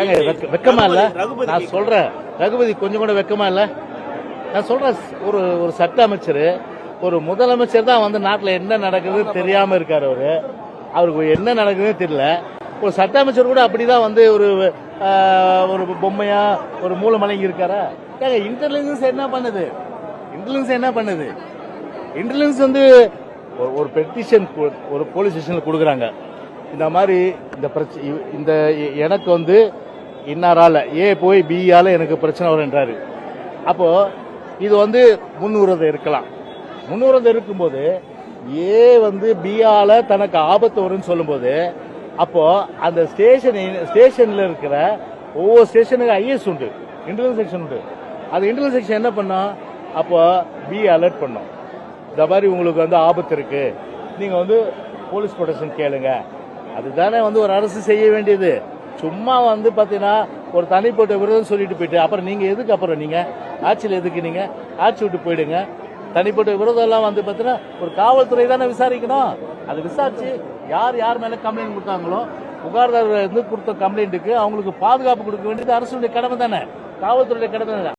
ஏங்க வெக்கமா இல்ல? நான். சொல்றேன். ரகுபதி கொஞ்சம் கூட வெக்கமா இல்ல? நான் சொல்றேன் ஒரு ஒரு சட்ட அமைச்சர் ஒரு முதலமைச்சர் தான் வந்து நாட்டில் என்ன நடக்குது தெரியாம இருக்காரு அவரு. அவருக்கு என்ன நடக்குதுன்னு தெரியல. ஒரு சட்ட அமைச்சர் கூட அப்படிதான் வந்து ஒரு ஒரு பொம்மையா ஒரு மூலமலைங்க இருக்காரா? ஏங்க இன்டெலிஜென்ஸ் என்ன பண்ணுது? இன்டெலிஜென்ஸ் என்ன பண்ணுது? இன்டெலிஜென்ஸ் வந்து ஒரு பெட்டிஷன் ஒரு போலீஸ் ஸ்டேஷனில் கொடுக்குறாங்க. இந்த மாதிரி இந்த பிரச்சனை இந்த எனக்கு வந்து இன்னாரால ஏ போய் பியால எனக்கு பிரச்சனை வருன்றாரு அப்போ இது வந்து முன்னுரிதை இருக்கலாம். முன்னுரிதை இருக்கும்போது ஏ வந்து பிஆல தனக்கு ஆபத்து வரும்னு சொல்லும்போது அப்போ அந்த ஸ்டேஷன் ஸ்டேஷன்ல இருக்கிற ஒவ்வொரு ஸ்டேஷனுக்கு ஐஎஸ் உண்டு. இன்டர்னல் செக்ஷன் உண்டு. அது இன்டர்னல் செக்ஷன் என்ன பண்ணோம்? அப்போ பி அலர்ட் பண்ணோம். இந்த மாதிரி உங்களுக்கு வந்து ஆபத்து இருக்கு. நீங்க வந்து போலீஸ் ப்ரொடெக்ஷன் கேளுங்க. அதுதானே வந்து ஒரு அரசு செய்ய வேண்டியது. சும்மா வந்து பாத்தீங்கன்னா ஒரு தனிப்பட்ட விரதம் சொல்லிட்டு போயிட்டு அப்புறம் நீங்க எதுக்கு அப்புறம் நீங்க? ஆட்சியில் எதுக்கு நீங்க? ஆட்சி விட்டு போயிடுங்க. தனிப்பட்ட விரதம் எல்லாம் வந்து பாத்தீங்கன்னா ஒரு காவல்துறை தானே விசாரிக்கணும். அது விசாரிச்சு யார் யார் மேல கம்ப்ளைண்ட் கொடுத்தாங்களோ புகார்தாரர் வந்து கொடுத்த கம்ப்ளைண்ட்டுக்கு அவங்களுக்கு பாதுகாப்பு கொடுக்க வேண்டியது அரசுடைய கடமை தானே. காவல்துறையுடைய கடமை தானே.